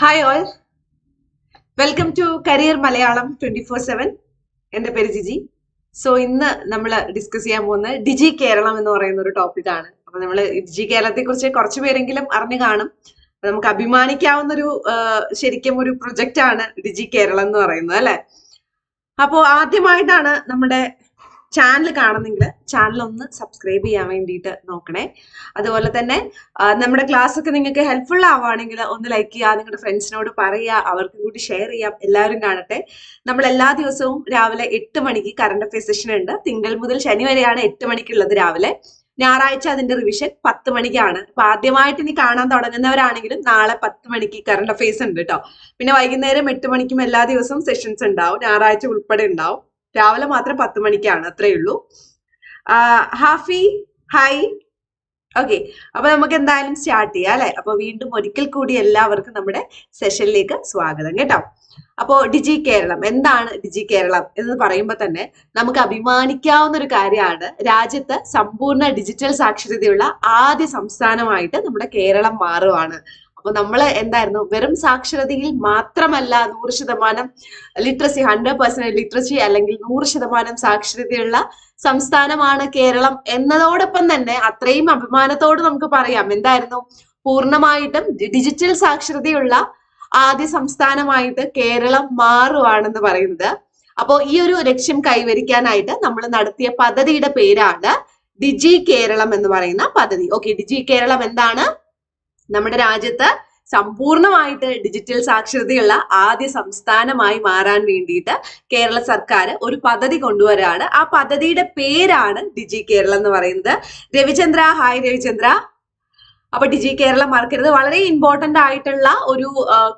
Hi all welcome to career Malayalam twenty four seven എന്റെ പേര് Jiji. So ഇന്ന് നമ്മൾ ഡിസ്കസ് ചെയ്യാൻ പോകുന്നത് ഡിജി കേരളം എന്ന് പറയുന്ന ഒരു ടോപ്പിക്കാണ് അപ്പൊ നമ്മൾ ഡിജി കേരളത്തെ കുറിച്ച് കുറച്ചു പേരെങ്കിലും അറിഞ്ഞു കാണും. നമുക്ക് അഭിമാനിക്കാവുന്ന ഒരു ശരിക്കും ഒരു പ്രൊജക്റ്റ് ആണ് ഡിജി കേരളം എന്ന് പറയുന്നത് അല്ലെ? അപ്പോ ആദ്യമായിട്ടാണ് നമ്മുടെ ചാനൽ കാണുന്നെങ്കിൽ ചാനൽ ഒന്ന് സബ്സ്ക്രൈബ് ചെയ്യാൻ വേണ്ടിയിട്ട് നോക്കണേ. അതുപോലെ തന്നെ നമ്മുടെ ക്ലാസ് ഒക്കെ നിങ്ങൾക്ക് ഹെൽപ്ഫുൾ ആവുകയാണെങ്കിൽ ഒന്ന് ലൈക്ക് ചെയ്യുക നിങ്ങളുടെ ഫ്രണ്ട്സിനോട് പറയുക അവർക്ക് കൂടി ഷെയർ ചെയ്യാം എല്ലാവരും കാണട്ടെ. നമ്മൾ എല്ലാ ദിവസവും രാവിലെ എട്ട് മണിക്ക് കറണ്ട് അഫയർ സെഷൻ ഉണ്ട്. തിങ്കൾ മുതൽ ശനി വരെയാണ് എട്ട് മണിക്കുള്ളത് രാവിലെ. ഞായറാഴ്ച അതിന്റെ റിവിഷൻ പത്ത് മണിക്കാണ്. അപ്പൊ ആദ്യമായിട്ട് ഇനി കാണാൻ തുടങ്ങുന്നവരാണെങ്കിലും നാളെ പത്ത് മണിക്ക് കറണ്ട് അഫയേഴ്സ് ഉണ്ട് കേട്ടോ പിന്നെ വൈകുന്നേരം എട്ട് മണിക്കും എല്ലാ ദിവസവും സെഷൻസ് ഉണ്ടാവും. ഞായറാഴ്ച ഉൾപ്പെടെ ഉണ്ടാവും. രാവിലെ മാത്രം പത്ത് മണിക്കാണ് അത്രേ ഉള്ളൂ. ഹാഫി ഹായ്. ഓക്കെ അപ്പൊ നമുക്ക് എന്തായാലും സ്റ്റാർട്ട് ചെയ്യാം അല്ലെ? അപ്പൊ വീണ്ടും ഒരിക്കൽ കൂടി എല്ലാവർക്കും നമ്മുടെ സെഷനിലേക്ക് സ്വാഗതം കേട്ടോ. അപ്പോ ഡിജി കേരളം എന്താണ് ഡിജി കേരളം എന്ന് പറയുമ്പോൾ തന്നെ നമുക്ക് അഭിമാനിക്കാവുന്ന ഒരു കാര്യമാണ് രാജ്യത്ത് സമ്പൂർണ ഡിജിറ്റൽ സാക്ഷരതയുള്ള ആദ്യ സംസ്ഥാനമായിട്ട് നമ്മുടെ കേരളം മാറുവാണ്. അപ്പൊ നമ്മൾ എന്തായിരുന്നു? വെറും സാക്ഷരതയിൽ മാത്രമല്ല നൂറ് ശതമാനം ലിറ്ററസി ഹൺഡ്രഡ് പെർസെന്റ് ലിറ്ററസി അല്ലെങ്കിൽ നൂറ് ശതമാനം സാക്ഷരതയുള്ള സംസ്ഥാനമാണ് കേരളം എന്നതോടൊപ്പം തന്നെ അത്രയും അഭിമാനത്തോട് നമുക്ക് പറയാം. എന്തായിരുന്നു? പൂർണമായിട്ടും ഡിജിറ്റൽ സാക്ഷരതയുള്ള ആദ്യ സംസ്ഥാനമായിട്ട് കേരളം മാറുവാണെന്ന് പറയുന്നത്. അപ്പോൾ ഈ ഒരു ലക്ഷ്യം കൈവരിക്കാനായിട്ട് നമ്മൾ നടത്തിയ പദ്ധതിയുടെ പേരാണ് ഡിജി കേരളം എന്ന് പറയുന്ന പദ്ധതി. ഓക്കെ ഡിജി കേരളം എന്താണ്? നമ്മുടെ രാജ്യത്ത് സമ്പൂർണമായിട്ട് ഡിജിറ്റൽ സാക്ഷരതയുള്ള ആദ്യ സംസ്ഥാനമായി മാറാൻ വേണ്ടിയിട്ട് കേരള സർക്കാർ ഒരു പദ്ധതി കൊണ്ടുവരാണ്. ആ പദ്ധതിയുടെ പേരാണ് ഡിജി കേരളം എന്ന് പറയുന്നത്. രവിചന്ദ്ര ഹായ് രവിചന്ദ്ര. അപ്പൊ ഡിജി കേരളം മറക്കരുത്. വളരെ ഇമ്പോർട്ടന്റ് ആയിട്ടുള്ള ഒരു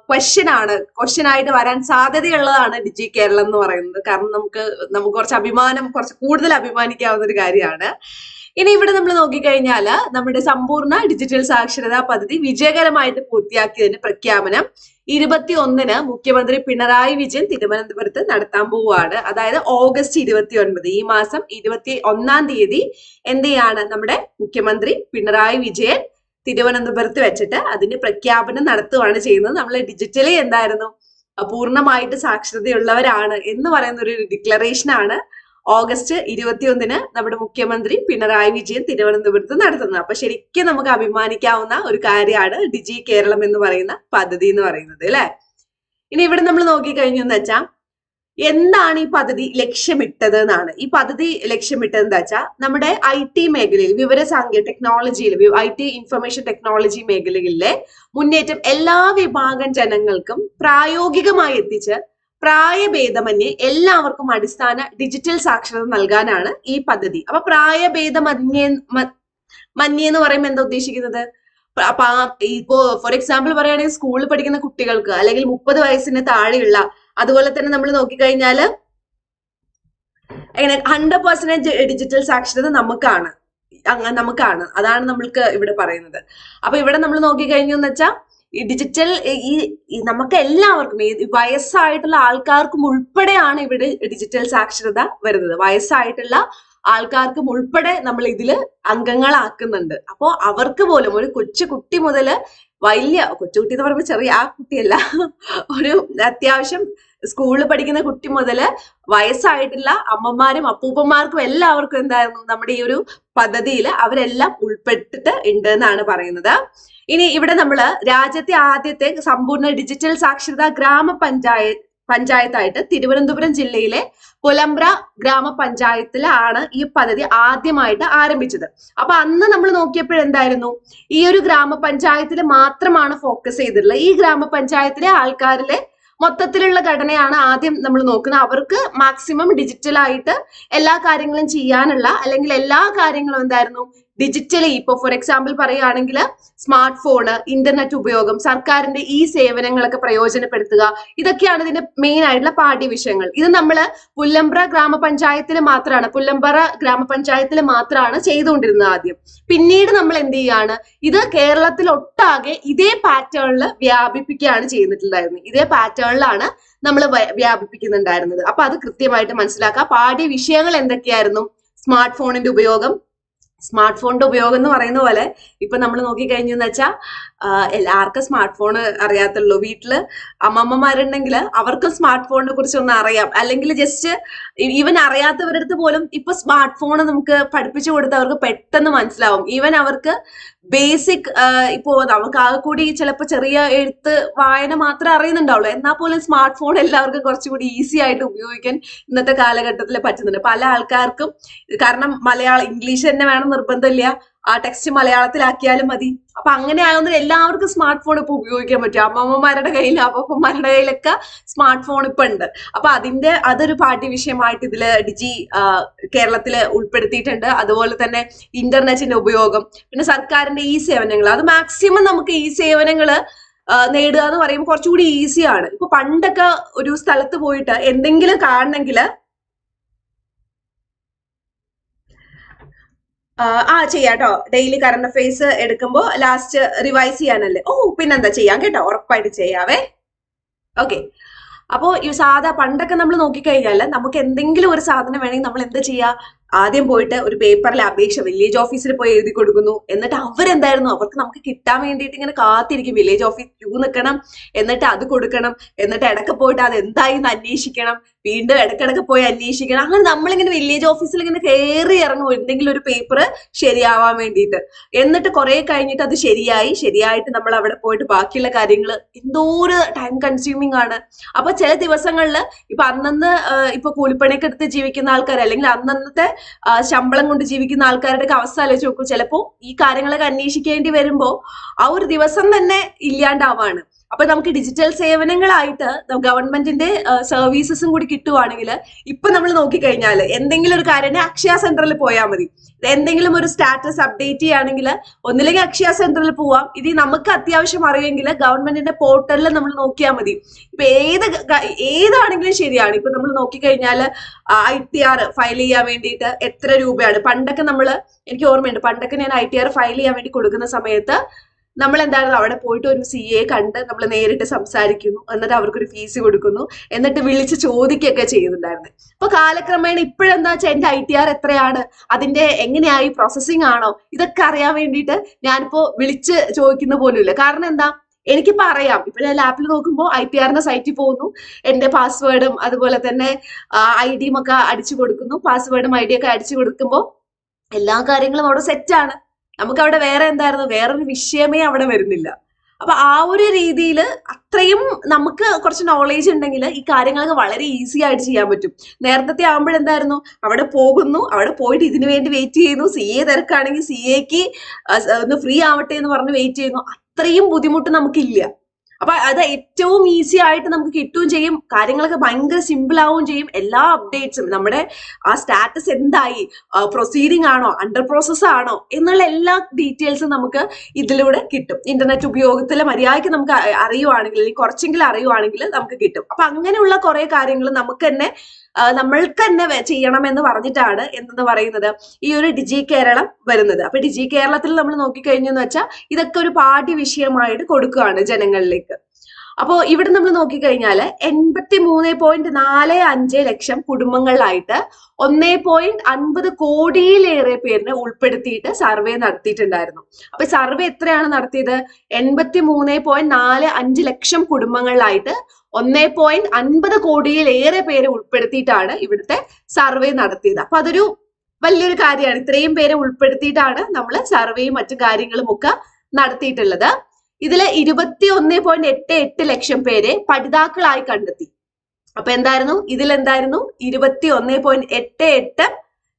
ക്വസ്റ്റ്യൻ ആണ്. ക്വസ്റ്റ്യൻ ആയിട്ട് വരാൻ സാധ്യതയുള്ളതാണ് ഡിജി കേരളം എന്ന് പറയുന്നത്. കാരണം നമുക്ക് നമുക്ക് കുറച്ച് അഭിമാനം കുറച്ച് കൂടുതൽ അഭിമാനിക്കാവുന്ന ഒരു കാര്യമാണ്. ഇനി ഇവിടെ നമ്മൾ നോക്കിക്കഴിഞ്ഞാൽ നമ്മുടെ സമ്പൂർണ ഡിജിറ്റൽ സാക്ഷരതാ പദ്ധതി വിജയകരമായിട്ട് പൂർത്തിയാക്കിയതിന് പ്രഖ്യാപനം ഇരുപത്തി ഒന്നിന് മുഖ്യമന്ത്രി പിണറായി വിജയൻ തിരുവനന്തപുരത്ത് നടത്താൻ പോവുകയാണ്. അതായത് ഓഗസ്റ്റ് ഇരുപത്തി ഒൻപത് ഈ മാസം ഇരുപത്തി ഒന്നാം തീയതി എന്ത് ചെയ്യാണ് നമ്മുടെ മുഖ്യമന്ത്രി പിണറായി വിജയൻ തിരുവനന്തപുരത്ത് വെച്ചിട്ട് അതിന്റെ പ്രഖ്യാപനം നടത്തുകയാണ് ചെയ്യുന്നത്. നമ്മൾ ഡിജിറ്റലി എന്തായിരുന്നു? പൂർണമായിട്ട് സാക്ഷരതയുള്ളവരാണ് എന്ന് പറയുന്ന ഒരു ഡിക്ലറേഷൻ ആണ് ഓഗസ്റ്റ് ഇരുപത്തിയൊന്നിന് നമ്മുടെ മുഖ്യമന്ത്രി പിണറായി വിജയൻ തിരുവനന്തപുരത്ത് നടത്തുന്നത്. അപ്പൊ ശരിക്കും നമുക്ക് അഭിമാനിക്കാവുന്ന ഒരു കാര്യമാണ് ഡിജി കേരളം എന്ന് പറയുന്ന പദ്ധതി എന്ന് പറയുന്നത് അല്ലെ? ഇനി ഇവിടെ നമ്മൾ നോക്കിക്കഴിഞ്ഞു എന്ന് വെച്ചാൽ എന്താണ് ഈ പദ്ധതി ലക്ഷ്യമിട്ടത് എന്നാണ് ഈ പദ്ധതി ലക്ഷ്യമിട്ടത് എന്താ വെച്ചാൽ നമ്മുടെ ഐ ടി മേഖലയിൽ വിവരസാങ്കേതിക ടെക്നോളജിയിൽ ഐ ടി ഇൻഫർമേഷൻ ടെക്നോളജി മേഖലയിലെ മുന്നേറ്റം എല്ലാ വിഭാഗം ജനങ്ങൾക്കും പ്രായോഗികമായി എത്തിച്ച് പ്രായഭേദമന്യേ എല്ലാവർക്കും അടിസ്ഥാന ഡിജിറ്റൽ സാക്ഷരത നൽകാനാണ് ഈ പദ്ധതി. അപ്പൊ പ്രായഭേദമന്യേ മന്യേ എന്ന് പറയുമ്പോൾ എന്താ ഉദ്ദേശിക്കുന്നത്? ഇപ്പോ ഫോർ എക്സാമ്പിൾ പറയുകയാണെങ്കിൽ സ്കൂളിൽ പഠിക്കുന്ന കുട്ടികൾക്ക് അല്ലെങ്കിൽ മുപ്പത് വയസ്സിന് താഴെയുള്ള അതുപോലെ തന്നെ നമ്മൾ നോക്കിക്കഴിഞ്ഞാൽ എങ്ങനെ ഹൺഡ്രഡ് പെർസെന്റേജ് ഡിജിറ്റൽ സാക്ഷരത നമുക്കാണ്. നമുക്കാണ്. അതാണ് നമ്മൾക്ക് ഇവിടെ പറയുന്നത്. അപ്പൊ ഇവിടെ നമ്മൾ നോക്കിക്കഴിഞ്ഞു എന്ന് വെച്ചാൽ ഈ ഡിജിറ്റൽ ഈ നമുക്ക് എല്ലാവർക്കും ഈ വയസ്സായിട്ടുള്ള ആൾക്കാർക്കും ഉൾപ്പെടെയാണ് ഇവിടെ ഡിജിറ്റൽ സാക്ഷരത വരുന്നത്. വയസ്സായിട്ടുള്ള ആൾക്കാർക്കും ഉൾപ്പെടെ നമ്മൾ ഇതിൽ അംഗങ്ങളാക്കുന്നുണ്ട്. അപ്പോ അവർക്ക് പോലും ഒരു കൊച്ചു കുട്ടി മുതൽ വലിയ കൊച്ചുകുട്ടി എന്ന് പറയുമ്പോൾ ചെറിയ ആ കുട്ടിയല്ല ഒരു അത്യാവശ്യം സ്കൂളിൽ പഠിക്കുന്ന കുട്ടി മുതൽ വയസ്സായിട്ടുള്ള അമ്മമാരും അപ്പൂപ്പന്മാർക്കും എല്ലാവർക്കും എന്തായിരുന്നു നമ്മുടെ ഈ ഒരു പദ്ധതിയിൽ അവരെല്ലാം ഉൾപ്പെട്ടിട്ട് ഉണ്ട് എന്നാണ് പറയുന്നത്. ഇനി ഇവിടെ നമ്മൾ രാജ്യത്തെ ആദ്യത്തെ സമ്പൂർണ ഡിജിറ്റൽ സാക്ഷരതാ ഗ്രാമപഞ്ചായത്ത് പഞ്ചായത്തായിട്ട് തിരുവനന്തപുരം ജില്ലയിലെ പുലമ്പ്ര ഗ്രാമപഞ്ചായത്തിലാണ് ഈ പദ്ധതി ആദ്യമായിട്ട് ആരംഭിച്ചത്. അപ്പൊ അന്ന് നമ്മൾ നോക്കിയപ്പോഴെന്തായിരുന്നു ഈ ഒരു ഗ്രാമപഞ്ചായത്തിൽ മാത്രമാണ് ഫോക്കസ് ചെയ്തിട്ടുള്ളത്. ഈ ഗ്രാമപഞ്ചായത്തിലെ ആൾക്കാരിലെ മൊത്തത്തിലുള്ള ഘടനയാണ് ആദ്യം നമ്മൾ നോക്കുന്നത്. അവർക്ക് മാക്സിമം ഡിജിറ്റലായിട്ട് എല്ലാ കാര്യങ്ങളും ചെയ്യാനുള്ള അല്ലെങ്കിൽ എല്ലാ കാര്യങ്ങളും എന്തായിരുന്നു? ഡിജിറ്റലി ഇപ്പൊ ഫോർ എക്സാമ്പിൾ പറയുകയാണെങ്കിൽ സ്മാർട്ട് ഫോണ് ഇന്റർനെറ്റ് ഉപയോഗം സർക്കാരിന്റെ ഈ സേവനങ്ങളൊക്കെ പ്രയോജനപ്പെടുത്തുക ഇതൊക്കെയാണ് ഇതിന്റെ മെയിൻ ആയിട്ടുള്ള പാഠ്യ വിഷയങ്ങൾ ഇത് നമ്മൾ പുല്ലമ്പ്ര ഗ്രാമപഞ്ചായത്തിൽ മാത്രമാണ് പുല്ലമ്പ്ര ഗ്രാമപഞ്ചായത്തിൽ മാത്രമാണ് ചെയ്തുകൊണ്ടിരുന്നത് ആദ്യം. പിന്നീട് നമ്മൾ എന്ത് ചെയ്യാണ് ഇത് കേരളത്തിൽ ഒട്ടാകെ ഇതേ പാറ്റേണിൽ വ്യാപിപ്പിക്കുകയാണ് ചെയ്തിട്ടുണ്ടായിരുന്നത്. ഇതേ പാറ്റേണിലാണ് നമ്മൾ വ്യാപിപ്പിക്കുന്നുണ്ടായിരുന്നത്. അപ്പൊ അത് കൃത്യമായിട്ട് മനസ്സിലാക്കുക. പാഠ്യ വിഷയങ്ങൾ എന്തൊക്കെയായിരുന്നു? സ്മാർട്ട് ഫോണിന്റെ ഉപയോഗം സ്മാർട്ട് ഫോണിന്റെ ഉപയോഗം എന്ന് പറയുന്ന പോലെ ഇപ്പൊ നമ്മൾ നോക്കിക്കഴിഞ്ഞെന്ന് വെച്ചാൽ എല്ലാവർക്കും സ്മാർട്ട് ഫോൺ അറിയാത്തുള്ളൂ. വീട്ടിൽ അമ്മമ്മമാരുണ്ടെങ്കിൽ അവർക്കും സ്മാർട്ട് ഫോണിനെ കുറിച്ച് ഒന്ന് അറിയാം. അല്ലെങ്കിൽ ജസ്റ്റ് ഈവൻ അറിയാത്തവരുടെ അടുത്ത് പോലും ഇപ്പൊ സ്മാർട്ട് ഫോൺ നമുക്ക് പഠിപ്പിച്ചു കൊടുത്ത് അവർക്ക് പെട്ടെന്ന് മനസ്സിലാവും. ഈവൻ അവർക്ക് ബേസിക് ഇപ്പോ നമുക്ക് ആകെ കൂടി ചിലപ്പോൾ ചെറിയ എഴുത്ത് വായന മാത്രമേ അറിയുന്നുണ്ടാവുള്ളൂ. എന്നാൽ പോലും സ്മാർട്ട് ഫോൺ എല്ലാവർക്കും കുറച്ചുകൂടി ഈസി ആയിട്ട് ഉപയോഗിക്കാൻ ഇന്നത്തെ കാലഘട്ടത്തിൽ പറ്റുന്നുണ്ട്. പല ആൾക്കാർക്കും കാരണം മലയാളം ഇംഗ്ലീഷ് തന്നെ വേണം നിർബന്ധമില്ല. ആ ടെക്സ്റ്റ് മലയാളത്തിലാക്കിയാലും മതി. അപ്പൊ അങ്ങനെ ആയതുകൊണ്ട് എല്ലാവർക്കും സ്മാർട്ട് ഫോൺ ഇപ്പൊ ഉപയോഗിക്കാൻ പറ്റും. അമ്മമ്മമാരുടെ കയ്യിൽ അപ്പമ്മമാരുടെ കയ്യിലൊക്കെ സ്മാർട്ട് ഫോൺ ഇപ്പൊ ഉണ്ട്. അപ്പൊ അതിന്റെ അതൊരു പാഠ്യ വിഷയമായിട്ട് ഇതിൽ ഡിജി കേരളത്തിൽ ഉൾപ്പെടുത്തിയിട്ടുണ്ട്. അതുപോലെ തന്നെ ഇന്റർനെറ്റിന്റെ ഉപയോഗം പിന്നെ സർക്കാരിന്റെ ഈ സേവനങ്ങൾ അത് മാക്സിമം നമുക്ക് ഈ സേവനങ്ങൾ നേടുക എന്ന് പറയുമ്പോൾ കുറച്ചുകൂടി ഈസിയാണ് ഇപ്പൊ പണ്ടൊക്കെ ഒരു സ്ഥലത്ത് പോയിട്ട് എന്തെങ്കിലും കാണണമെങ്കിൽ ആ ചെയ്യാം കേട്ടോ ഡെയിലി കറണ്ട് അഫയേഴ്സ് എടുക്കുമ്പോൾ ലാസ്റ്റ് റിവൈസ് ചെയ്യാനല്ലേ? ഓ പിന്നെന്താ ചെയ്യാം കേട്ടോ? ഉറപ്പായിട്ട് ചെയ്യാവേ. ഓക്കെ അപ്പോ ഈ സാധാ പണ്ടൊക്കെ നമ്മൾ നോക്കിക്കഴിഞ്ഞാൽ നമുക്ക് എന്തെങ്കിലും ഒരു സാധനം വേണമെങ്കിൽ നമ്മൾ എന്ത് ചെയ്യാ? ആദ്യം പോയിട്ട് ഒരു പേപ്പറിൽ അപേക്ഷ വില്ലേജ് ഓഫീസിൽ പോയി എഴുതി കൊടുക്കുന്നു. എന്നിട്ട് അവരെന്തായിരുന്നു? അവർക്ക് നമുക്ക് കിട്ടാൻ വേണ്ടിയിട്ട് ഇങ്ങനെ കാത്തിരിക്കും. വില്ലേജ് ഓഫീസ് ക്യൂ നിൽക്കണം എന്നിട്ട് അത് കൊടുക്കണം എന്നിട്ട് ഇടയ്ക്ക് പോയിട്ട് അത് എന്തായി എന്ന് അന്വേഷിക്കണം വീണ്ടും ഇടയ്ക്കിടയ്ക്ക് പോയി അന്വേഷിക്കണം. അങ്ങനെ നമ്മളിങ്ങനെ വില്ലേജ് ഓഫീസിൽ ഇങ്ങനെ കയറി ഇറങ്ങും എന്തെങ്കിലും ഒരു പേപ്പർ ശരിയാവാൻ വേണ്ടിയിട്ട്. എന്നിട്ട് കുറെ കഴിഞ്ഞിട്ട് അത് ശരിയായി. ശരിയായിട്ട് നമ്മൾ അവിടെ പോയിട്ട് ബാക്കിയുള്ള കാര്യങ്ങൾ എന്തോ ഒരു ടൈം കൺസ്യൂമിങ് ആണ്. അപ്പൊ ചില ദിവസങ്ങളിൽ ഇപ്പൊ അന്നന്ന് ഇപ്പൊ കൂലിപ്പണിയൊക്കെ എടുത്ത് ജീവിക്കുന്ന ആൾക്കാർ അല്ലെങ്കിൽ അന്നന്നത്തെ ശമ്പളം കൊണ്ട് ജീവിക്കുന്ന ആൾക്കാരുടെ ഒക്കെ അവസ്ഥ ആലോചിച്ച് നോക്കൂ. ചിലപ്പോ ഈ കാര്യങ്ങളൊക്കെ അന്വേഷിക്കേണ്ടി വരുമ്പോ ആ ഒരു ദിവസം തന്നെ ഇല്ലാണ്ടാവാണ്. അപ്പൊ നമുക്ക് ഡിജിറ്റൽ സേവനങ്ങളായിട്ട് ഗവൺമെന്റിന്റെ സർവീസസും കൂടി കിട്ടുവാണെങ്കിൽ ഇപ്പൊ നമ്മൾ നോക്കിക്കഴിഞ്ഞാൽ എന്തെങ്കിലും ഒരു കാര്യം അക്ഷയ സെന്ററിൽ പോയാൽ മതി. എന്തെങ്കിലും ഒരു സ്റ്റാറ്റസ് അപ്ഡേറ്റ് ചെയ്യുകയാണെങ്കിൽ ഒന്നില്ലെങ്കിൽ അക്ഷയ സെന്ററിൽ പോവാം. ഇത് നമുക്ക് അത്യാവശ്യം അറിയുമെങ്കിൽ ഗവൺമെന്റിന്റെ പോർട്ടലിൽ നമ്മൾ നോക്കിയാൽ മതി. ഇപ്പൊ ഏത് ഏതാണെങ്കിലും ശരിയാണ്. ഇപ്പൊ നമ്മൾ നോക്കിക്കഴിഞ്ഞാൽ ഐ ടി ആർ ഫയൽ ചെയ്യാൻ വേണ്ടിയിട്ട് എത്ര രൂപയാണ്? പണ്ടൊക്കെ നമ്മൾ എനിക്ക് ഓർമ്മയുണ്ട്. പണ്ടൊക്കെ ഞാൻ ഐ ടി ആർ ഫയൽ ചെയ്യാൻ വേണ്ടി കൊടുക്കുന്ന സമയത്ത് നമ്മൾ എന്തായിരുന്നു അവിടെ പോയിട്ട് ഒരു സി എ കണ്ട് നമ്മൾ നേരിട്ട് സംസാരിക്കുന്നു. എന്നിട്ട് അവർക്കൊരു ഫീസ് കൊടുക്കുന്നു. എന്നിട്ട് വിളിച്ച് ചോദിക്കുകയൊക്കെ ചെയ്യുന്നുണ്ടായിരുന്നു അപ്പൊ കാലക്രമേണ ഇപ്പോഴെന്താ വെച്ചാൽ എന്റെ ഐ ടി ആർ എത്രയാണ്? അതിന്റെ എങ്ങനെയായി? പ്രോസസ്സിംഗ് ആണോ? ഇതൊക്കെ അറിയാൻ വേണ്ടിയിട്ട് ഞാനിപ്പോ വിളിച്ച് ചോദിക്കുന്ന പോലുമില്ല. കാരണം എന്താ? എനിക്ക് പറയാം ഇപ്പൊ ഞാൻ ലാപ്പിൽ നോക്കുമ്പോൾ ഐ ടി ആറിന്റെ സൈറ്റിൽ പോകുന്നു. എന്റെ പാസ്വേഡും അതുപോലെ തന്നെ ഐ ഡിയും ഒക്കെ അടിച്ചു കൊടുക്കുന്നു. പാസ്വേഡും ഐ ഡി ഒക്കെ അടിച്ചു കൊടുക്കുമ്പോൾ എല്ലാ കാര്യങ്ങളും അവിടെ സെറ്റാണ് നമുക്ക് അവിടെ വേറെ എന്തായിരുന്നു? വേറൊരു വിഷയമേ അവിടെ വരുന്നില്ല. അപ്പൊ ആ ഒരു രീതിയിൽ അത്രയും നമുക്ക് കുറച്ച് നോളേജ് ഉണ്ടെങ്കിൽ ഈ കാര്യങ്ങളൊക്കെ വളരെ ഈസി ആയിട്ട് ചെയ്യാൻ പറ്റും. നേരത്തെ ആകുമ്പോഴെന്തായിരുന്നു അവിടെ പോകുന്നു. അവിടെ പോയിട്ട് ഇതിനു വേണ്ടി വെയിറ്റ് ചെയ്യുന്നു. സി എ തിരക്കാണെങ്കിൽ സി എക്ക് ഒന്ന് ഫ്രീ ആവട്ടെ എന്ന് പറഞ്ഞ് വെയിറ്റ് ചെയ്യുന്നു. അത്രയും ബുദ്ധിമുട്ട് നമുക്കില്ല. അപ്പൊ അത് ഏറ്റവും ഈസി ആയിട്ട് നമുക്ക് കിട്ടുകയും ചെയ്യും. കാര്യങ്ങളൊക്കെ ഭയങ്കര സിമ്പിൾ ആവുകയും ചെയ്യും. എല്ലാ അപ്ഡേറ്റ്സും നമ്മുടെ ആ സ്റ്റാറ്റസ് എന്തായി? പ്രൊസീഡിംഗ് ആണോ? അണ്ടർ പ്രോസസ് ആണോ? എന്നുള്ള എല്ലാ ഡീറ്റെയിൽസും നമുക്ക് ഇതിലൂടെ കിട്ടും. ഇന്റർനെറ്റ് ഉപയോഗത്തിൽ മര്യാദയ്ക്ക് നമുക്ക് അറിയുവാണെങ്കിൽ കുറച്ചെങ്കിലും അറിയുവാണെങ്കിൽ നമുക്ക് കിട്ടും. അപ്പൊ അങ്ങനെയുള്ള കുറെ കാര്യങ്ങൾ നമുക്ക് തന്നെ നമ്മൾക്ക് തന്നെ ചെയ്യണം എന്ന് പറഞ്ഞിട്ടാണ് എന്തെന്ന് പറയുന്നത്. ഈ ഒരു ഡിജി കേരളം വരുന്നത്. അപ്പൊ ഡിജി കേരളത്തിൽ നമ്മൾ നോക്കിക്കഴിഞ്ഞെന്ന് വെച്ചാൽ ഇതൊക്കെ ഒരു പാഠ്യ വിഷയമായിട്ട് കൊടുക്കുകയാണ് ജനങ്ങളിലേക്ക്. അപ്പോൾ ഇവിടെ നമ്മൾ നോക്കിക്കഴിഞ്ഞാൽ എൺപത്തി മൂന്ന് പോയിന്റ് നാല് അഞ്ച് ലക്ഷം കുടുംബങ്ങളിലായിട്ട് ഒന്നേ പോയിന്റ് അൻപത് കോടിയിലേറെ പേരിനെ ഉൾപ്പെടുത്തിയിട്ട് സർവേ നടത്തിയിട്ടുണ്ടായിരുന്നു. അപ്പൊ സർവേ എത്രയാണ് നടത്തിയത്? എൺപത്തി മൂന്ന് പോയിന്റ് നാല് അഞ്ച് ലക്ഷം കുടുംബങ്ങളിലായിട്ട് ഒന്നേ പോയിന്റ് അൻപത് കോടിയിലേറെ പേരെ ഉൾപ്പെടുത്തിയിട്ടാണ് ഇവിടുത്തെ സർവേ നടത്തിയത്. അപ്പൊ അതൊരു വലിയൊരു കാര്യമാണ്. ഇത്രയും പേരെ ഉൾപ്പെടുത്തിയിട്ടാണ് നമ്മൾ സർവേയും മറ്റു കാര്യങ്ങളും ഒക്കെ നടത്തിയിട്ടുള്ളത്. ഇതിൽ ഇരുപത്തി ഒന്ന് പോയിന്റ് എട്ട് എട്ട് ലക്ഷം പേരെ പഠിതാക്കളായി കണ്ടെത്തി. അപ്പൊ എന്തായിരുന്നു? ഇതിൽ എന്തായിരുന്നു ഇരുപത്തി ഒന്ന് പോയിന്റ് എട്ട് എട്ട്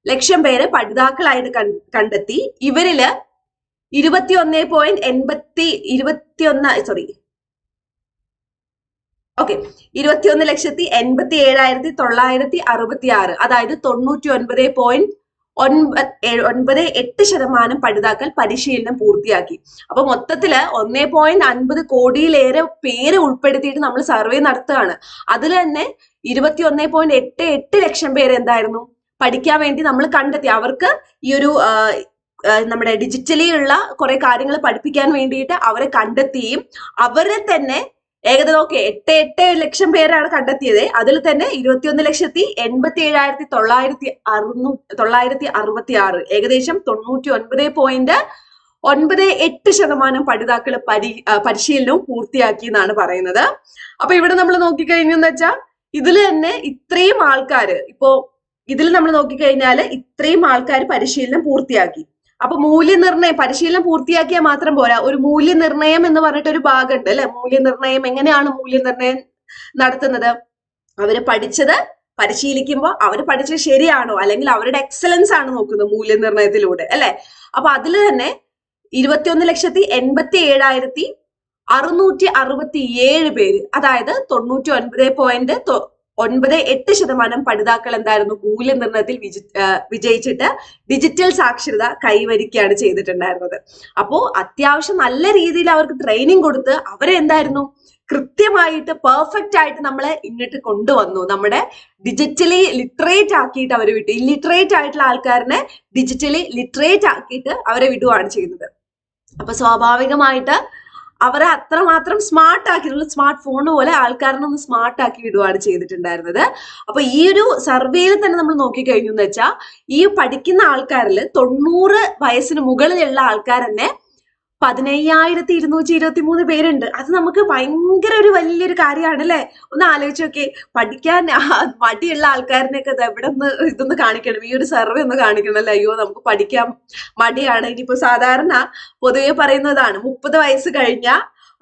ലക്ഷം പേരെ പഠിതാക്കളായിട്ട് കണ്ടെത്തി. ഇവരിൽ ഇരുപത്തി ഒന്ന് പോയിന്റ് എൺപത്തി ഇരുപത്തി ഒന്ന് സോറി ഓക്കെ ഇരുപത്തിയൊന്ന് ലക്ഷത്തി എൺപത്തി ഏഴായിരത്തി തൊള്ളായിരത്തി അറുപത്തി ആറ് അതായത് തൊണ്ണൂറ്റി ഒൻപത് പോയിന്റ് ഒൻപത് എട്ട് ശതമാനം പഠിതാക്കൾ പരിശീലനം പൂർത്തിയാക്കി. അപ്പൊ മൊത്തത്തിൽ ഒന്നേ പോയിന്റ് അൻപത് കോടിയിലേറെ പേര് ഉൾപ്പെടുത്തിയിട്ട് നമ്മൾ സർവേ നടത്തുകയാണ്. അതിൽ തന്നെ ഇരുപത്തി ഒന്നേ പോയിന്റ് എട്ട് എട്ട് ലക്ഷം പേര് എന്തായിരുന്നു? പഠിക്കാൻ വേണ്ടി നമ്മൾ കണ്ടെത്തി. അവർക്ക് ഈ ഒരു നമ്മുടെ ഡിജിറ്റലി ഉള്ള കുറെ കാര്യങ്ങൾ പഠിപ്പിക്കാൻ വേണ്ടിയിട്ട് അവരെ കണ്ടെത്തിയും. അവരെ തന്നെ ഏകദേശം ഓക്കെ എട്ട് എട്ട് ലക്ഷം പേരാണ് കണ്ടെത്തിയത്. അതിൽ തന്നെ ഇരുപത്തിയൊന്ന് ലക്ഷത്തി എൺപത്തി ഏഴായിരത്തി തൊള്ളായിരത്തി അറുന്നൂ തൊള്ളായിരത്തി അറുപത്തി ആറ് ഏകദേശം തൊണ്ണൂറ്റി ഒൻപത് പോയിന്റ് ഒൻപത് എട്ട് ശതമാനം പഠിതാക്കൾ പരി പരിശീലനവും പൂർത്തിയാക്കി എന്നാണ് പറയുന്നത്. അപ്പൊ ഇവിടെ നമ്മൾ നോക്കിക്കഴിഞ്ഞെന്ന് വെച്ചാൽ ഇതിൽ തന്നെ ഇത്രയും ആൾക്കാർ ഇപ്പോ ഇതിൽ നമ്മൾ നോക്കിക്കഴിഞ്ഞാൽ ഇത്രയും ആൾക്കാർ പരിശീലനം പൂർത്തിയാക്കി. അപ്പൊ മൂല്യനിർണയം പരിശീലനം പൂർത്തിയാക്കിയാൽ മാത്രം പോരാ. ഒരു മൂല്യനിർണയം എന്ന് പറഞ്ഞിട്ട് ഒരു ഭാഗമുണ്ട് അല്ലെ? മൂല്യനിർണയം എങ്ങനെയാണ് മൂല്യനിർണയം നടത്തുന്നത്? അവർ പഠിച്ചത് പരിശീലിക്കുമ്പോൾ അവർ പഠിച്ചത് ശരിയാണോ? അല്ലെങ്കിൽ അവരുടെ എക്സലൻസ് ആണ് നോക്കുന്നത് മൂല്യനിർണയത്തിലൂടെ അല്ലെ? അപ്പൊ അതിൽ തന്നെ ഇരുപത്തിയൊന്ന് ലക്ഷത്തി എൺപത്തി ഏഴായിരത്തി അറുന്നൂറ്റി അറുപത്തി ഏഴ് പേര് അതായത് തൊണ്ണൂറ്റി ഒൻപത് പോയിന്റ് ഒൻപത് എട്ട് ശതമാനം പഠിതാക്കൾ എന്തായിരുന്നു? മൂല്യനിർണയത്തിൽ വിജി വിജയിച്ചിട്ട് ഡിജിറ്റൽ സാക്ഷരത കൈവരിക്കുകയാണ് ചെയ്തിട്ടുണ്ടായിരുന്നത്. അപ്പോ അത്യാവശ്യം നല്ല രീതിയിൽ അവർക്ക് ട്രെയിനിങ് കൊടുത്ത് അവരെ എന്തായിരുന്നു? കൃത്യമായിട്ട് പെർഫെക്റ്റ് ആയിട്ട് നമ്മളെ ഇങ്ങോട്ട് കൊണ്ടുവന്നു. നമ്മുടെ ഡിജിറ്റലി ലിറ്ററേറ്റ് ആക്കിയിട്ട് അവരെ വിട്ടു. ഇല്ലിറ്ററേറ്റ് ആയിട്ടുള്ള ആൾക്കാരനെ ഡിജിറ്റലി ലിറ്ററേറ്റ് ആക്കിയിട്ട് അവരെ വിടുകയാണ് ചെയ്യുന്നത്. അപ്പൊ സ്വാഭാവികമായിട്ട് അവരെ അത്രമാത്രം സ്മാർട്ട് ആക്കി സ്മാർട്ട് ഫോൺ പോലെ ആൾക്കാരനെ ഒന്ന് സ്മാർട്ട് ആക്കി വിടുകയാണ് ചെയ്തിട്ടുണ്ടായിരുന്നത്. അപ്പൊ ഈ ഒരു സർവേയിൽ തന്നെ നമ്മൾ നോക്കിക്കഴിഞ്ഞു എന്ന് വെച്ചാൽ ഈ പഠിക്കുന്ന ആൾക്കാരിൽ തൊണ്ണൂറ് വയസ്സിന് മുകളിലുള്ള ആൾക്കാർ തന്നെ പതിനയ്യായിരത്തി ഇരുന്നൂറ്റി ഇരുപത്തി മൂന്ന് പേരുണ്ട്. അത് നമുക്ക് ഭയങ്കര ഒരു വലിയൊരു കാര്യമാണ് അല്ലെ ഒന്ന് ആലോചിച്ച് നോക്കി പഠിക്കാൻ മടിയുള്ള ആൾക്കാരിനെയൊക്കെ എവിടെ ഒന്ന് ഇതൊന്ന് കാണിക്കണം. ഈ ഒരു സർവേ ഒന്ന് കാണിക്കണം അല്ലേ അയ്യോ നമുക്ക് പഠിക്കാൻ മടിയാണ്. ഇനിയിപ്പോ സാധാരണ പൊതുവെ പറയുന്നതാണ് മുപ്പത് വയസ്സ് കഴിഞ്ഞ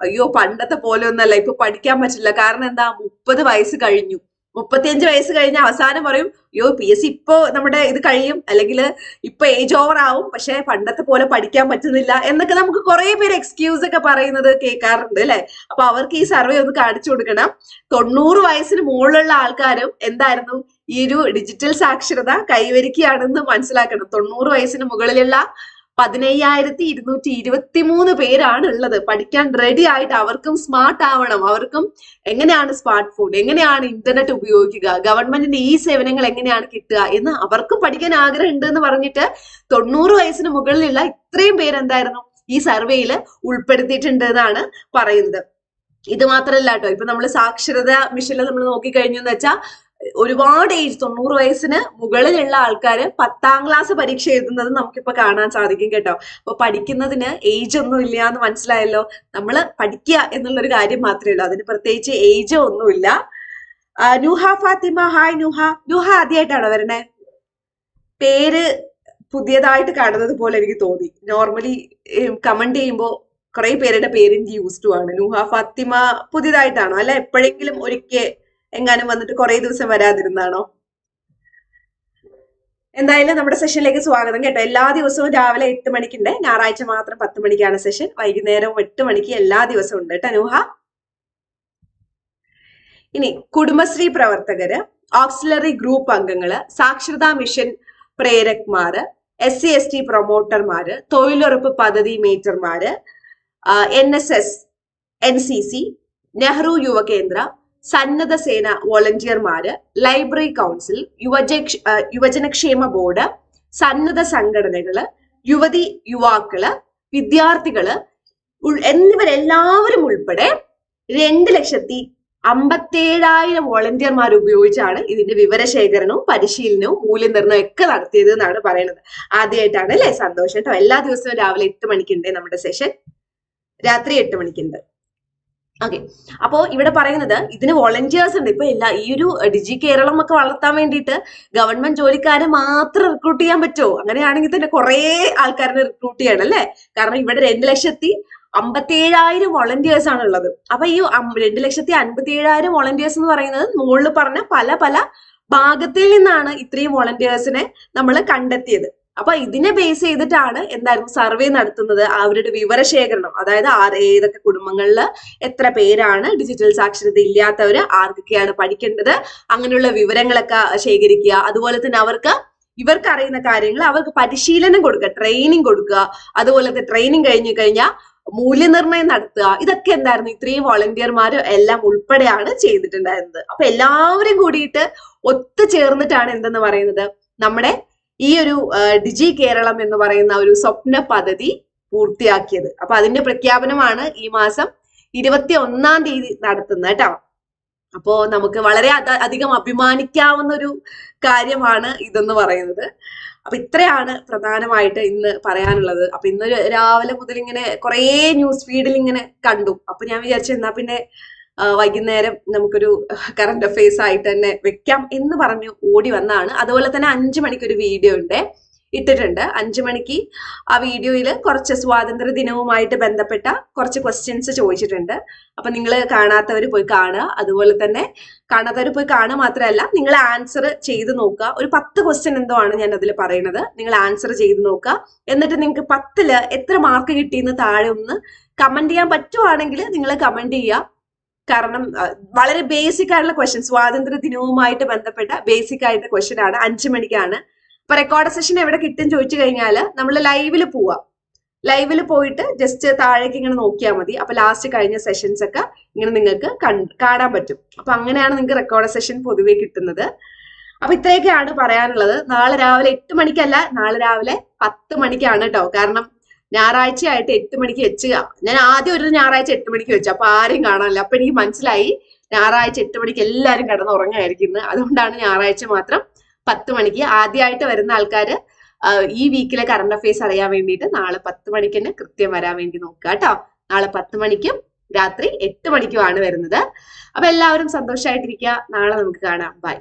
അയ്യോ പണ്ടത്തെ പോലെ ഒന്നല്ല. ഇപ്പൊ പഠിക്കാൻ പറ്റില്ല. കാരണം എന്താ? മുപ്പത് വയസ്സ് കഴിഞ്ഞു. മുപ്പത്തിയഞ്ച് വയസ്സ് കഴിഞ്ഞ അവസാനം പറയും അയ്യോ പി എസ് സി ഇപ്പോ നമ്മുടെ ഇത് കഴിയും അല്ലെങ്കിൽ ഇപ്പൊ ഏജ് ഓവർ ആവും പക്ഷെ പണ്ടത്തെ പോലെ പഠിക്കാൻ പറ്റുന്നില്ല എന്നൊക്കെ നമുക്ക് കുറെ പേര് എക്സ്ക്യൂസ് ഒക്കെ പറയുന്നത് കേൾക്കാറുണ്ട് അല്ലെ? അപ്പൊ അവർക്ക് ഈ സർവേ ഒന്ന് കാണിച്ചു കൊടുക്കണം. തൊണ്ണൂറ് വയസ്സിന് മുകളിലുള്ള ആൾക്കാരും എന്തായിരുന്നു? ഈ ഒരു ഡിജിറ്റൽ സാക്ഷരത കൈവരിക്കുകയാണെന്ന് മനസ്സിലാക്കണം. തൊണ്ണൂറ് വയസ്സിന് മുകളിലുള്ള പതിനയ്യായിരത്തി ഇരുന്നൂറ്റി ഇരുപത്തി മൂന്ന് പേരാണ് ഉള്ളത് പഠിക്കാൻ റെഡി ആയിട്ട് അവർക്കും സ്മാർട്ട് ആവണം. അവർക്കും എങ്ങനെയാണ് സ്മാർട്ട് ഫോൺ എങ്ങനെയാണ് ഇന്റർനെറ്റ് ഉപയോഗിക്കുക ഗവൺമെന്റിന്റെ ഈ സേവനങ്ങൾ എങ്ങനെയാണ് കിട്ടുക എന്ന് അവർക്കും പഠിക്കാൻ ആഗ്രഹം ഉണ്ട് എന്ന് പറഞ്ഞിട്ട് തൊണ്ണൂറ് വയസ്സിന് മുകളിലുള്ള ഇത്രയും പേരെന്തായിരുന്നു? ഈ സർവേയിൽ ഉൾപ്പെടുത്തിയിട്ടുണ്ട് എന്നാണ് പറയുന്നത്. ഇത് മാത്രമല്ല കേട്ടോ ഇപ്പൊ നമ്മൾ സാക്ഷരത മിഷനിൽ നമ്മൾ നോക്കിക്കഴിഞ്ഞു എന്ന് വെച്ചാൽ ഒരുപാട് ഏജ് തൊണ്ണൂറ് വയസ്സിന് മുകളിലുള്ള ആൾക്കാർ പത്താം ക്ലാസ് പരീക്ഷ എഴുതുന്നത് നമുക്കിപ്പോ കാണാൻ സാധിക്കും കേട്ടോ. അപ്പൊ പഠിക്കുന്നതിന് ഏജ് ഒന്നും ഇല്ല എന്ന് മനസ്സിലായല്ലോ? നമ്മൾ പഠിക്കുക എന്നുള്ളൊരു കാര്യം മാത്രമേ ഉള്ളൂ. അതിന് പ്രത്യേകിച്ച് ഏജ് ഒന്നുമില്ല നുഹ ഫാത്തിമ ഹായ് നുഹ. നുഹ ആദ്യമായിട്ടാണോ വരണേ? പേര് പുതിയതായിട്ട് കാണുന്നത് പോലെ എനിക്ക് തോന്നി. നോർമലി കമന്റ് ചെയ്യുമ്പോൾ കുറെ പേരുടെ പേര് എനിക്ക് ആണ്. നുഹ ഫാത്തിമ പുതിയതായിട്ടാണോ? അല്ല എപ്പോഴെങ്കിലും ഒരിക്കൽ എങ്ങാനും വന്നിട്ട് കുറെ ദിവസം വരാതിരുന്നാണോ? എന്തായാലും നമ്മുടെ സെഷനിലേക്ക് സ്വാഗതം കേട്ടോ. എല്ലാ ദിവസവും രാവിലെ എട്ട് മണിക്കുണ്ട്. ഞായറാഴ്ച മാത്രം പത്ത് മണിക്കാണ് സെഷൻ. വൈകുന്നേരവും എട്ട് മണിക്ക് എല്ലാ ദിവസവും ഉണ്ട്. കേട്ടോ നൂഹ? ഇനി കുടുംബശ്രീ പ്രവർത്തകര് ഓക്സിലറി ഗ്രൂപ്പ് അംഗങ്ങൾ സാക്ഷരതാ മിഷൻ പ്രേരക്മാര് എസ് സി എസ് ടി പ്രൊമോട്ടർമാര് തൊഴിലുറപ്പ് പദ്ധതി മേറ്റർമാര് N S S N C C Nehru Yuva Kendra സന്നദ്ധ സേന വോളണ്ടിയർമാര് ലൈബ്രറി കൗൺസിൽ യുവജ യുവജനക്ഷേമ ബോർഡ് സന്നദ്ധ സംഘടനകൾ യുവതി യുവാക്കൾ വിദ്യാർത്ഥികൾ എന്നിവരെല്ലാവരും ഉൾപ്പെടെ രണ്ട് ലക്ഷത്തി അമ്പത്തേഴായിരം വോളണ്ടിയർമാർ ഉപയോഗിച്ചാണ് ഇതിന്റെ വിവരശേഖരണവും പരിശീലനവും മൂല്യനിർണയവും ഒക്കെ നടത്തിയത് എന്നാണ് പറയുന്നത്. ആദ്യമായിട്ടാണ് അല്ലെ? സന്തോഷം കേട്ടോ. എല്ലാ ദിവസവും രാവിലെ എട്ട് മണിക്കുണ്ട് നമ്മുടെ സെഷൻ രാത്രി എട്ട് മണിക്കുണ്ട് ഓക്കെ അപ്പോ ഇവിടെ പറയുന്നത് ഇതിന് വോളണ്ടിയേഴ്സ് ഉണ്ട്. ഇപ്പൊ എല്ലാ ഈ ഒരു ഡിജി കേരളം ഒക്കെ വളർത്താൻ വേണ്ടിയിട്ട് ഗവൺമെന്റ് ജോലിക്കാരെ മാത്രം റിക്രൂട്ട് ചെയ്യാൻ പറ്റുമോ അങ്ങനെയാണെങ്കിൽ തന്നെ കുറെ ആൾക്കാരെ റിക്രൂട്ട് ചെയ്യണം അല്ലേ? കാരണം ഇവിടെ രണ്ട് ലക്ഷത്തി അമ്പത്തിയേഴായിരം വോളണ്ടിയേഴ്സ് ആണ് ഉള്ളത്. അപ്പൊ ഈ രണ്ട് ലക്ഷത്തി അൻപത്തി ഏഴായിരം വോളണ്ടിയേഴ്സ് എന്ന് പറയുന്നത് മുകളിൽ പറഞ്ഞ പല പല ഭാഗത്തിൽ നിന്നാണ് ഇത്രയും വോളണ്ടിയേഴ്സിനെ നമ്മൾ കണ്ടെത്തിയത്. അപ്പൊ ഇതിനെ ബേസ് ചെയ്തിട്ടാണ് എന്തായിരുന്നു സർവേ നടത്തുന്നത്? അവരുടെ വിവരശേഖരണം. അതായത് ഏതൊക്കെ കുടുംബങ്ങളിൽ എത്ര പേരാണ്? ഡിജിറ്റൽ സാക്ഷരത ഇല്ലാത്തവര് ആർക്കൊക്കെയാണ് പഠിക്കേണ്ടത്? അങ്ങനെയുള്ള വിവരങ്ങളൊക്കെ ശേഖരിക്കുക. അതുപോലെ തന്നെ അവർക്ക് ഇവർക്ക് അറിയുന്ന കാര്യങ്ങൾ അവർക്ക് പരിശീലനം കൊടുക്കുക ട്രെയിനിങ് കൊടുക്കുക. അതുപോലെ തന്നെ ട്രെയിനിങ് കഴിഞ്ഞു കഴിഞ്ഞാൽ മൂല്യനിർണയം നടത്തുക. ഇതൊക്കെ എന്തായിരുന്നു? ഇത്രയും വോളണ്ടിയർമാരും എല്ലാം ഉൾപ്പെടെയാണ് ചെയ്തിട്ടുണ്ടായിരുന്നത്. അപ്പൊ എല്ലാവരും കൂടിയിട്ട് ഒത്തുചേർന്നിട്ടാണ് എന്തെന്ന് പറയുന്നത്? നമ്മുടെ ഈ ഒരു ഡിജി കേരളം എന്ന് പറയുന്ന ഒരു സ്വപ്ന പദ്ധതി പൂർത്തിയാക്കിയത്. അപ്പൊ അതിന്റെ പ്രഖ്യാപനമാണ് ഈ മാസം ഇരുപത്തി ഒന്നാം തീയതി നടത്തുന്നത് കേട്ടോ. അപ്പോ നമുക്ക് വളരെ അധികം അഭിമാനിക്കാവുന്ന ഒരു കാര്യമാണ് ഇതെന്ന് പറയുന്നത്. അപ്പൊ ഇത്രയാണ് പ്രധാനമായിട്ട് ഇന്ന് പറയാനുള്ളത്. അപ്പൊ ഇന്ന് രാവിലെ മുതൽ ഇങ്ങനെ കുറേ ന്യൂസ് ഫീഡിൽ ഇങ്ങനെ കണ്ടു. അപ്പൊ ഞാൻ വിചാരിച്ചു എന്നാ പിന്നെ വൈകുന്നേരം നമുക്കൊരു കറണ്ട് അഫയേഴ്സ് ആയിട്ട് തന്നെ വെക്കാം എന്ന് പറഞ്ഞ് ഓടി വന്നാണ്. അതുപോലെ തന്നെ അഞ്ചു മണിക്ക് ഒരു വീഡിയോ ഉണ്ട് ഇട്ടിട്ടുണ്ട്. അഞ്ചു മണിക്ക് ആ വീഡിയോയിൽ കുറച്ച് സ്വാതന്ത്ര്യ ദിനവുമായിട്ട് ബന്ധപ്പെട്ട കുറച്ച് ക്വസ്റ്റ്യൻസ് ചോദിച്ചിട്ടുണ്ട്. അപ്പൊ നിങ്ങൾ കാണാത്തവർ പോയി കാണുക. അതുപോലെ തന്നെ കാണാത്തവർ പോയി കാണുക മാത്രമല്ല നിങ്ങൾ ആൻസർ ചെയ്ത് നോക്കുക. ഒരു പത്ത് ക്വസ്റ്റ്യൻ എന്തോ ആണ് ഞാൻ അതിൽ പറയുന്നത് നിങ്ങൾ ആൻസർ ചെയ്ത് നോക്കുക. എന്നിട്ട് നിങ്ങൾക്ക് പത്തിൽ എത്ര മാർക്ക് കിട്ടിയെന്ന് താഴെ ഒന്ന് കമന്റ് ചെയ്യാൻ പറ്റുവാണെങ്കിൽ നിങ്ങൾ കമന്റ് ചെയ്യുക. കാരണം വളരെ ബേസിക് ആയിട്ടുള്ള ക്വസ്റ്റ്യൻ സ്വാതന്ത്ര്യ ദിനവുമായിട്ട് ബന്ധപ്പെട്ട ബേസിക് ആയിട്ട് ക്വസ്റ്റ്യൻ ആണ്. അഞ്ചു മണിക്കാണ്. അപ്പൊ റെക്കോർഡ് സെഷൻ എവിടെ കിട്ടും ചോദിച്ചു കഴിഞ്ഞാൽ നമ്മൾ ലൈവിൽ പോവാം. ലൈവിൽ പോയിട്ട് ജസ്റ്റ് താഴേക്ക് ഇങ്ങനെ നോക്കിയാൽ മതി. അപ്പൊ ലാസ്റ്റ് കഴിഞ്ഞ സെഷൻസ് ഒക്കെ ഇങ്ങനെ നിങ്ങൾക്ക് കാണാൻ പറ്റും. അപ്പൊ അങ്ങനെയാണ് നിങ്ങൾക്ക് റെക്കോർഡ് സെഷൻ പൊതുവെ കിട്ടുന്നത്. അപ്പൊ ഇത്രയൊക്കെയാണ് പറയാനുള്ളത്. നാളെ രാവിലെ എട്ട് മണിക്കല്ല നാളെ രാവിലെ പത്ത് മണിക്കാണ് കേട്ടോ കാരണം ഞായറാഴ്ച ആയിട്ട് എട്ട് മണിക്ക് വെച്ച് ഞാൻ ആദ്യം ഒരു ഞായറാഴ്ച എട്ട് മണിക്ക് വെച്ചു. അപ്പൊ ആരും കാണാനില്ല. അപ്പൊ എനിക്ക് മനസ്സിലായി ഞായറാഴ്ച എട്ട് മണിക്ക് എല്ലാവരും കിടന്ന് ഉറങ്ങായിരിക്കുന്നത് അതുകൊണ്ടാണ് ഞായറാഴ്ച മാത്രം പത്ത് മണിക്ക് ആദ്യമായിട്ട് വരുന്ന ആൾക്കാര് ഈ വീക്കിലെ കറണ്ട് അഫയേഴ്സ് അറിയാൻ വേണ്ടിയിട്ട് നാളെ പത്ത് മണിക്ക് തന്നെ കൃത്യം വരാൻ വേണ്ടി നോക്കുക കേട്ടോ. നാളെ പത്ത് മണിക്കും രാത്രി എട്ട് മണിക്കുമാണ് വരുന്നത്. അപ്പൊ എല്ലാവരും സന്തോഷമായിട്ടിരിക്കുക നാളെ നമുക്ക് കാണാം. ബൈ